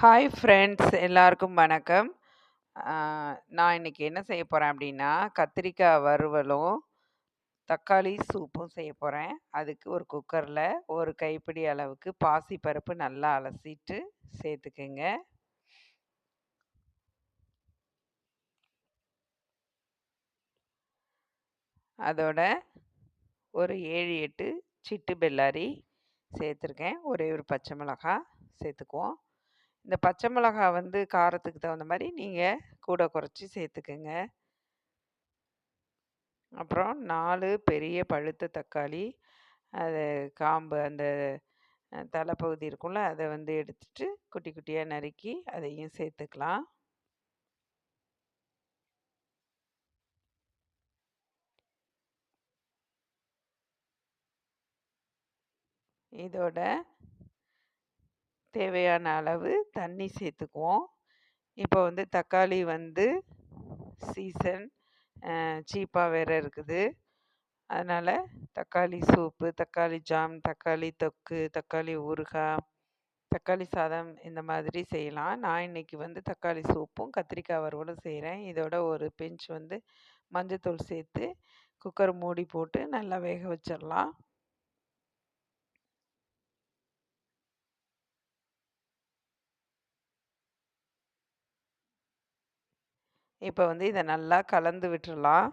Hi friends எல்லாருக்கும் வணக்கம். நான் இன்னைக்கு என்ன செய்ய போகிறேன் அப்படின்னா கத்திரிக்காய் வறுவலும், தக்காளி சூப்பும் செய்ய போகிறேன் அதுக்கு ஒரு குக்கரில் ஒரு கைப்பிடி அளவுக்கு பாசி பருப்பு நல்லா அலசிட்டு சேர்த்துக்குங்க அதோட ஒரு 7, 8 சிட்டு பெல்லாரி சேர்த்துருக்கேன். ஒரே ஒரு பச்சை மிளகாய் சேர்த்துக்குவோம். இந்த பச்சை மிளகாய் வந்து காரத்துக்கு தகுந்த மாதிரி நீங்கள் கூட குறைச்சி சேர்த்துக்குங்க அப்புறம் நாலு பெரிய பழுத்த தக்காளி, அது காம்பு அந்த தலைப்பகுதி இருக்கும்ல, அதை வந்து எடுத்துட்டு குட்டி குட்டியாக நறுக்கி அதையும் சேர்த்துக்கலாம். இதோட தேவையான அளவு தண்ணி சேர்த்துக்குவோம். இப்போ வந்து தக்காளி வந்து சீசன் சீப்பாக வேறு இருக்குது. அதனால் தக்காளி சூப்பு, தக்காளி ஜாம், தக்காளி தொக்கு, தக்காளி ஊறுகாய், தக்காளி சாதம் இந்த மாதிரி செய்யலாம். நான் இன்னைக்கு வந்து தக்காளி சூப்பும், கத்திரிக்காய் வறுவலும் செய்கிறேன் இதோட ஒரு பிஞ்ச் வந்து மஞ்சத்தூள் சேர்த்து குக்கர் மூடி போட்டு நல்லா வேக வச்சிடலாம் இப்போ வந்து இதை நல்லா கலந்து விட்டுடலாம்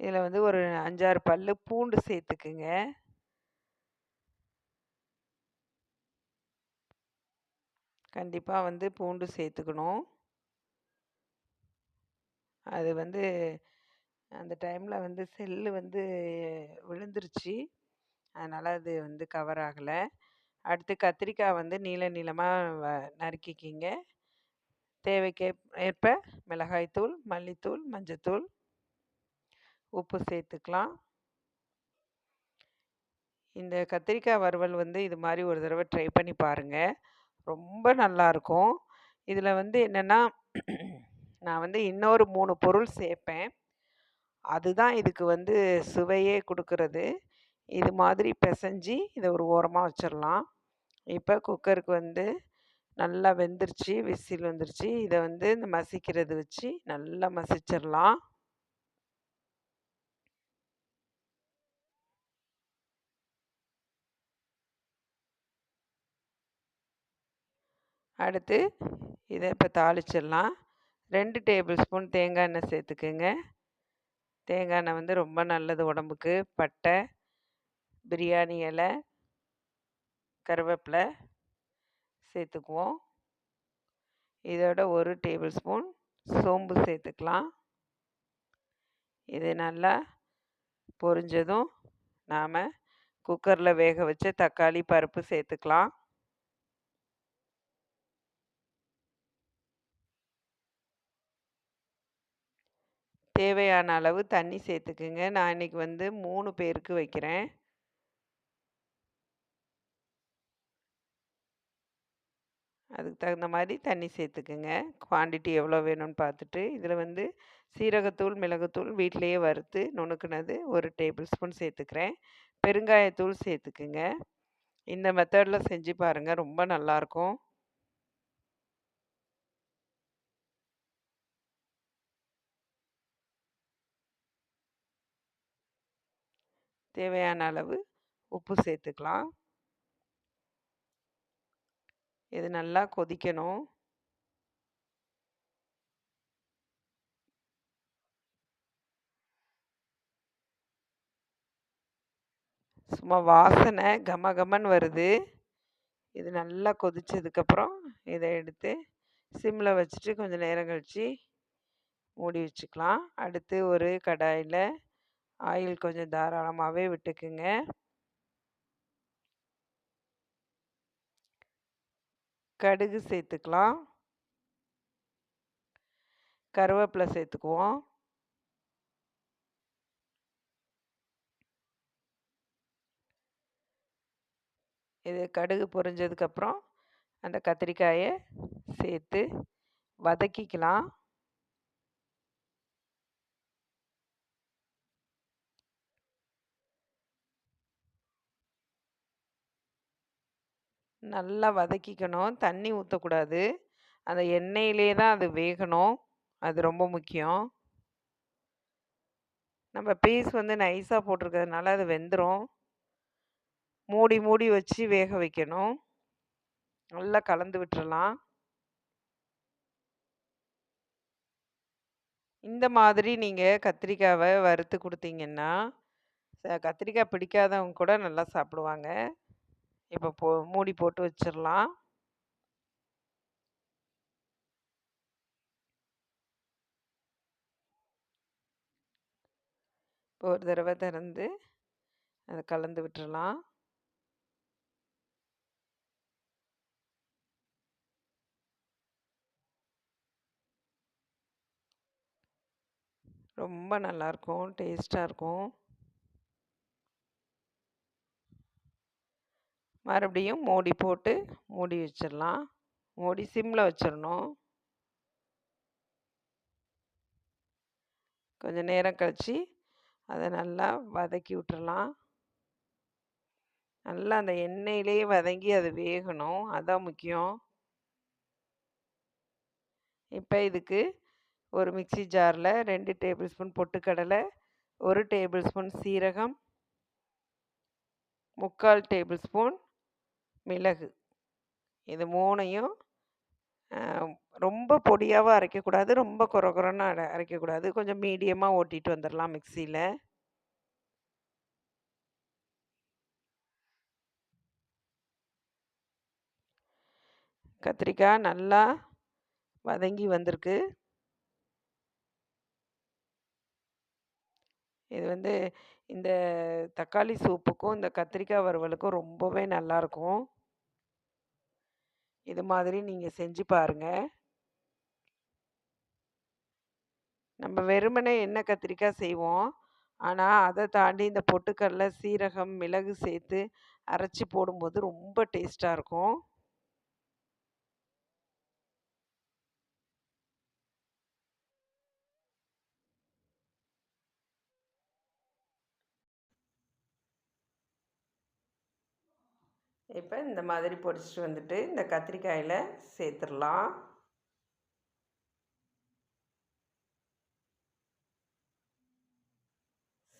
இதில் வந்து ஒரு 5, 6 பல்லு பூண்டு சேர்த்துக்குங்க. கண்டிப்பாக வந்து பூண்டு சேர்த்துக்கணும். அது வந்து அந்த டைமில் வந்து செல்லு வந்து விழுந்துருச்சு. அதனால் அது வந்து கவர் ஆகலை அடுத்து கத்திரிக்காய் வந்து நீள நீளமாக வ நறுக்கிக்கிங்க. தேவைக்கு ஏற்ப மிளகாய்த்தூள், மல்லித்தூள், மஞ்சத்தூள், உப்பு சேர்த்துக்கலாம். இந்த கத்திரிக்காய் வறுவல் வந்து இது மாதிரி ஒரு தடவை ட்ரை பண்ணி பாருங்கள் ரொம்ப நல்லாயிருக்கும் இதில் வந்து என்னென்னா நான் வந்து இன்னொரு மூணு பொருள் சேர்ப்பேன். அதுதான் இதுக்கு வந்து சுவையே கொடுக்கறது இது மாதிரி பிசைஞ்சி இதை ஒரு ஓரமாக வச்சிடலாம் இப்போ குக்கருக்கு வந்து நல்லா வெந்துருச்சு, விசில் வந்துருச்சு. இதை வந்து இந்த மசிக்கிறது வச்சு நல்லா மசிச்சிடலாம் அடுத்து இதை இப்போ தாளிச்சிடலாம் ரெண்டு டேபிள் ஸ்பூன் தேங்காய் எண்ணெய் சேர்த்துக்குங்க தேங்காய் எண்ணெய் வந்து ரொம்ப நல்லது உடம்புக்கு. பட்டை, பிரியாணி இலை, கருவேப்பிலை சேர்த்துக்குவோம். இதோட ஒரு டேபிள் ஸ்பூன் சோம்பு சேர்த்துக்கலாம். இது நல்லா பொரிஞ்சதும், நாம் குக்கரில் வேக வச்ச தக்காளி, பருப்பு சேர்த்துக்கலாம். தேவையான அளவு தண்ணி சேர்த்துக்குங்க. நான் இன்னைக்கு வந்து மூணு பேருக்கு வைக்கிறேன். அதுக்கு தகுந்த மாதிரி தண்ணி சேர்த்துக்குங்க. குவான்டிட்டி எவ்வளோ வேணும்னு பார்த்துட்டு, இதில் வந்து சீரகத்தூள், மிளகுத்தூள் வீட்டிலையே வறுத்து நுணுக்குனது ஒரு டேபிள் ஸ்பூன் சேர்த்துக்கிறேன். பெருங்காயத்தூள் சேர்த்துக்குங்க. இந்த மெத்தடில் செஞ்சு பாருங்க. ரொம்ப நல்லாயிருக்கும் தேவையான அளவு உப்பு சேர்த்துக்கலாம். இது நல்லா கொதிக்கணும். சும்மா வாசனை கமகமன்னு வருது. இது நல்லா கொதிச்சதுக்கப்புறம், இதை எடுத்து சிம்மில் வச்சுட்டு கொஞ்சம் நேரம் கழித்து மூடி வச்சுக்கலாம். அடுத்து ஒரு கடாயில் ஆயில் கொஞ்சம் தாராளமாகவே விட்டுக்குங்க. கடுகு சேர்த்துக்கலாம். கருவேப்பிலை சேர்த்துக்குவோம். இது கடுகு பொரிஞ்சதுக்கப்புறம், அந்த கத்திரிக்காயை சேர்த்து வதக்கிக்கலாம். நல்லா வதக்கிக்கணும். தண்ணி ஊற்றக்கூடாது அந்த எண்ணெயிலே தான் அது வேகணும். அது ரொம்ப முக்கியம். நம்ம பீஸ் வந்து நைஸாக போட்டிருக்கிறதுனால அது வெந்துடும் மூடி மூடி வச்சு வேக வைக்கணும். நல்லா கலந்து விட்டுறலாம். இந்த மாதிரி நீங்கள் கத்திரிக்காவை வறுத்து கொடுத்தீங்கன்னா கத்திரிக்காய் பிடிக்காதவங்க கூட நல்லா சாப்பிடுவாங்க. இப்போ போ மூடி போட்டு வச்சிடலாம் இப்போ ஒரு தடவை திறந்து அதை கலந்து விட்டுடலாம் ரொம்ப நல்லாயிருக்கும் டேஸ்ட்டாக இருக்கும். மறுபடியும் மூடி போட்டு மூடி வச்சிடலாம். மூடி சிம்மில் வச்சிடணும். கொஞ்சம் நேரம் கழித்து அதை நல்லா வதக்கி விட்டுறலாம் நல்லா அந்த எண்ணெயிலேயே வதங்கி அது வேகணும். அதான் முக்கியம். இப்போ இதுக்கு ஒரு மிக்சி ஜாரில் ரெண்டு டேபிள் ஸ்பூன் பொட்டுக்கடலை ஒரு டேபிள் ஸ்பூன் சீரகம் முக்கால் டேபிள் ஸ்பூன் மிளகு. இது மூணையும் ரொம்ப பொடியாகவும் அரைக்கக்கூடாது ரொம்ப குறை குறைன்னு அரை அரைக்கக்கூடாது. கொஞ்சம் மீடியமாக ஓட்டிட்டு வந்துடலாம் மிக்சியில் கத்திரிக்காய் நல்லா வதங்கி வந்திருக்கு. இது வந்து இந்த தக்காளி சூப்புக்கும் இந்த கத்திரிக்காய் வறுவலுக்கும் ரொம்பவே நல்லாயிருக்கும் இது மாதிரி நீங்கள் செஞ்சு பாருங்கள் நம்ம வெறுமனே எண்ணெய் கத்திரிக்காய் செய்வோம். ஆனால் அதை தாண்டி இந்த பொட்டுக்கடல சீரகம் மிளகு சேர்த்து அரைச்சி போடும்போது ரொம்ப டேஸ்ட்டாக இருக்கும். இப்போ இந்த மாதிரி பொடிச்சிட்டு வந்துட்டு இந்த கத்திரிக்காயில் சேர்த்துடலாம்.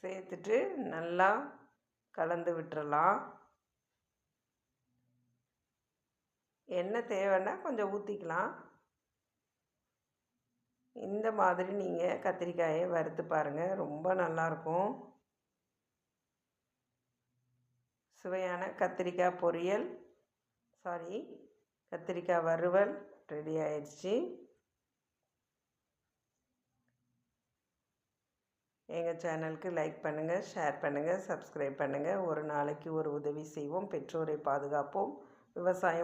சேர்த்துட்டு நல்லா கலந்து விட்டுறலாம். எண்ணெய் தேவைன்னா கொஞ்சம் ஊற்றிக்கலாம் இந்த மாதிரி நீங்கள் கத்திரிக்காயை வறுத்து பாருங்கள் ரொம்ப நல்லாயிருக்கும் சுவையான கத்திரிக்காய் பொரியல். சாரி கத்திரிக்காய் வறுவல் ரெடி ஆயிடுச்சு. எங்கள் சேனலுக்கு லைக் பண்ணுங்கள் ஷேர் பண்ணுங்கள் சப்ஸ்கிரைப் பண்ணுங்கள் ஒரு நாளைக்கு ஒரு உதவி செய்வோம். பெற்றோரை பாதுகாப்போம். விவசாயம்